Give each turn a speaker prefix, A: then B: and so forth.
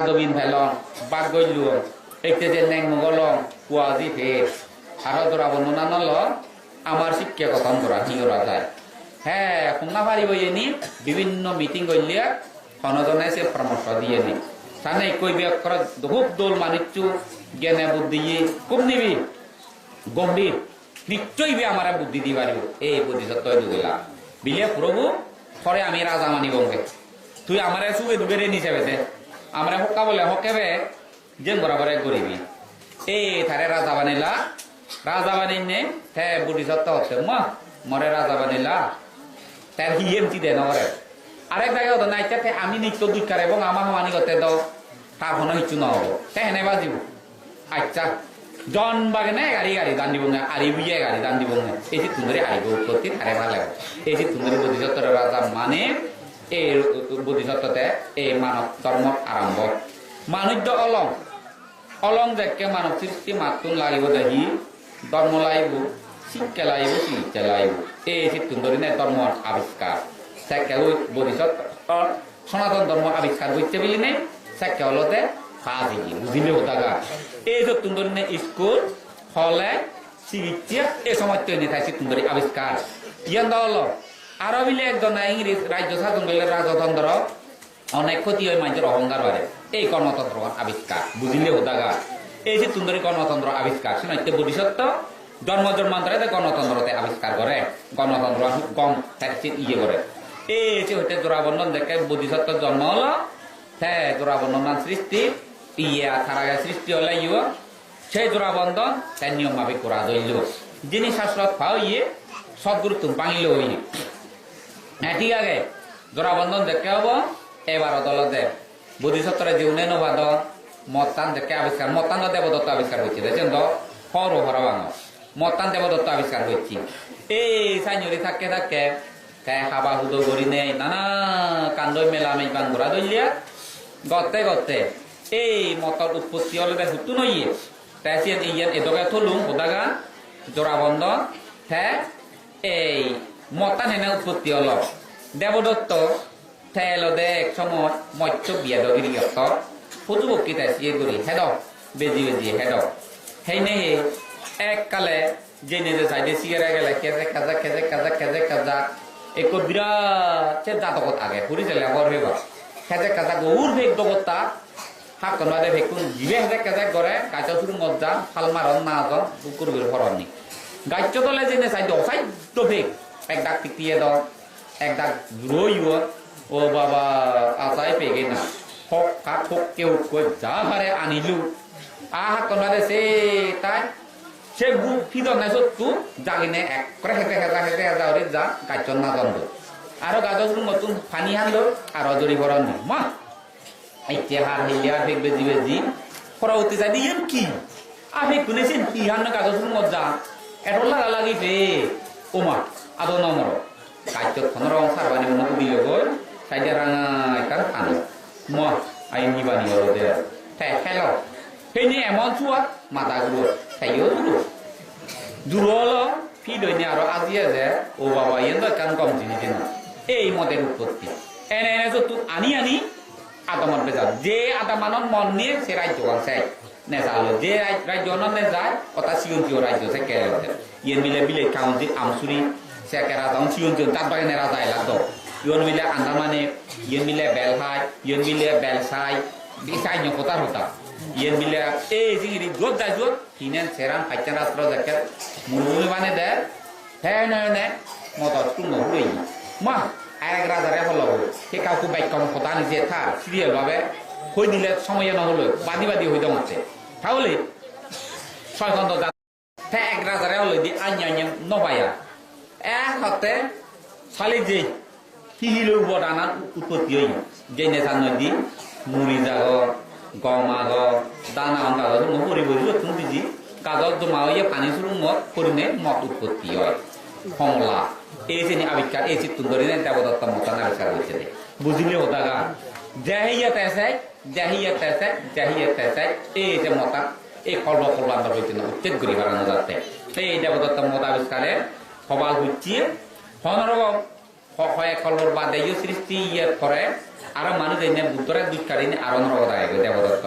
A: তোরা আমার শিক্ষা কথন করা কি করা যায় হ্যাঁ এনি? বিভিন্ন মিটিং করলিয়া সনজনে পরামর্শ দিয়ে নি। সানে কইবে করা খুব দোল মানিচ্ছু জ্ঞানে বুদ্ধি খুব নিবি গম্ভীর নিশ্চয়ই বি আমার বুদ্ধি দি পারিব এই বুদ্ধি সত্য দুগেলা। বিলে প্রভু পরে আমি রাজা মানিবঙ্গে তুই আমারে বেতে আমরা হকা বলে হকেবে যেন বরাবরে করিবি এই থারে রাজা বানিলা। রাজা বানিনে হে, বুদ্ধি সত্য হচ্ছে। মা, মরে রাজা বানিলা। তার হিয়েম তি দেন ওরে আরেক জায়গায় তো নাইতে তে আমি নিত্য দুঃখার এবং আমার সমানি করতে দাও। তার কোনো কিছু নহব। তে হেনে বাজিব। আচ্ছা। জন বাগনে গাড়ি গাড়ি দান দিব না আরি বুঝে গাড়ি দান দিব না এই যে তুন্দরি আইব উৎপত্তি তারে ভালো এই যে তুন্দরি বোধিসত্তর রাজা মানে এই বোধিসত্ত্বতে এই মানব ধর্ম আরম্ভ মানুষ অলং। অলং দেখে মানব সৃষ্টি মাতুন লাগিব দেখি ধর্ম লাগিব, শিক্ষা লাগিব, চিকিৎসা লাগিব। এই যে তুন্দরি নে ধর্ম আবিষ্কার সেকে বোধিসত্ত্ব সনাতন ধর্ম আবিষ্কার করতে বলি নে? সেকে হলতে ফাজি বুঝিলে ওটাগা এই যে তুন্দরি নে স্কুল, হলে, চিকিৎসা, এই সময় তৈরি থাকে তুন্দরি আবিষ্কার ইয়ান হলো আরও বিলে একজন ইংরেজ রাজ্য শাসন করলে রাজতন্ত্র অনেক ক্ষতি হয় মানুষের অহংকার বাড়ে। এই কর্মতন্ত্র আবিষ্কার, বুঝিলে ওটাগা এই যে তুন্দরি কর্মতন্ত্র আবিষ্কার, শুনে ভবিষ্যৎ জন্ম জন্মান্তরে গণতন্ত্রতে আবিষ্কার করে। গণতন্ত্র কম ইয়ে করে। এই যে হইতে জোড়াবন্ধন দেখে বোধিসত্ত্ব জন্ম হলো। হ্যাঁ জোড়াবন্ধন সৃষ্টি। ইয়ে থারাগে সৃষ্টি হলে ইয়ে। সেই জোড়াবন্ধন তার নিয়ম ভাবে করা দইল যিনি শাস্ত্রত পাও ইয়ে সদ্গুরু তুমি পাঙিল ইয়ে হ্যাঁ ঠিক আছে। জোড়াবন্ধন দেখে হব। এবার দলতে বোধিসত্ত্বরে জীবনে নবাদ মতান দেখে আবিষ্কার মতান দেবদত্ত আবিষ্কার হয়েছে দেখছেন তো? হর হর বাঙ মতান দেবদত্ত আবিষ্কার হয়েছি এই সাইনরি থাকে থাকে। তাই হাবা হুদো করি নেই, নানা কান্দই মেলা মেই বাঙ্গুরা দলিয়া গতে গতে এই মতর উৎপত্তি হলে তাই হুতু নইয়ে তাই সে ইয়ান এদকে থলুম ওদাগা জোড়াবন্ধ হ্যাঁ এই মতান হেনে উৎপত্তি হল দেবদত্ত থেলো দে এক সময় মৎস্য বিয়া দগিরি অত ফুটু বক্তৃতা সিয়ে করি হেড বেজি বেজি হেড সেই নে এককালে যে নিজে সাইডে সিগারে গেলে খেজে খাজা খেজে খাজা খেজে খাজা। এক বিরাট জাতকত আগে ফুরি চলে বর হইব খেজে খাজা গৌর ভেগ দগতা হাক কনবাদে ভেকুন জিবে হেজে কেজে করে গাছ শুরু মজ্জা ফাল মারন না জন কুকুর বির হরনি গাছ তলে যেনে সাইড সাইড ভেগ। এক ডাক টিকিয়ে দাও, এক ডাক রইব ও বাবা আতাই পেগে না। হক কাক হক, কেউ কই যা হারে আনিলু। আহা কনবাদে সে তাই। সে গু ফিদন নাই সত্তু জাগিনে এক। করে হেতে হেতা হরে যা গাছন না দন্দ আরও গাছ নতুন পানি হানলো আর অজরি বরণ মা এতিয়া হার ফেক বেজি বেজি। যাই দিয়ে কি? আফে শুনেছেন কি? হান্ন কাগজ মজা। এত লাগা লাগি ফে ওমা আদো নম্বর কাজ খনর সারবানি মনে দিল গো সাইডে রাঙা একার খানো ম আই নিবানি হলো দে ঠে খেলো ফেনি এমন চুয়া মাথা গুলো খাইও দুলো দূর হলো ফি দৈনি আরও আজি আছে ও বাবা ইয়েন কান কম জিনিস না এই মতের উৎপত্তি এনে এনে তুই আনি আনি আদমত বেজাল যে আদামানত মন নিয়ে সে রাজ্য আছে নেজালো যে রাজ্য নে যায় ওটা সিয়ন সিও রাজ্য সে কে ইয়ে মিলে বিলে কাউন্টি আমসুরি সে কে রাজা সিয়ন তার বাগানে রাজা এলাকা ইয়ন মিলে আন্দামানে ইয়ে মিলে বেলহাই ইয়ে মিলে বেলসাই বিসাই কথা হতা ইয়ে মিলে, এই জিগিরি জোত যায় জোত কিনেন সেরান ফাইচান রাস্ত্র দেখে মুরুমি মানে দে, হে নে নে মত তুম হুই মা এক রাজারে হলো সে কাউকে বাক্য কথা নিজে থার সিরিয়াল ভাবে হই দিলে সময় নহলো, বাদি বাদি হইতে হচ্ছে তাহলে ছয় ঘন্ট এক রাজারে হলো দি আইন আইন, নবায়া। এক হতে সালি যে হিহিল উপদানাত উৎপত্তি হই যে নেশার নদী মুড়ি জাগ গম আগ দানা অঙ্গাগ পরি পরি তুমি দিজি কাগজ জমা হয়ে পানি শুরু মত করিনে মত উৎপত্তি হয়। কমলা, এই যে আবিষ্কার এই চিত্তুন্দরী দেবদত্ত মতান আবিষ্কার হয়েছে বুঝলি ওদাগা জাহিয়া তেসাই জাহিয়া তেসাই জাহিয়া তেসাই এই যে মতা, এই কল্প কল্পান্তর হয়েছে না উচ্ছেদ করি এই দেবদত্ত মত আবিষ্কারে সবাল হচ্ছে হনরকম হয় বা দেয় সৃষ্টি ইয়ে করে আর মানুষ এনে বুদ্ধরা দুষ্কারী আর অনরকম দেবদত্ত।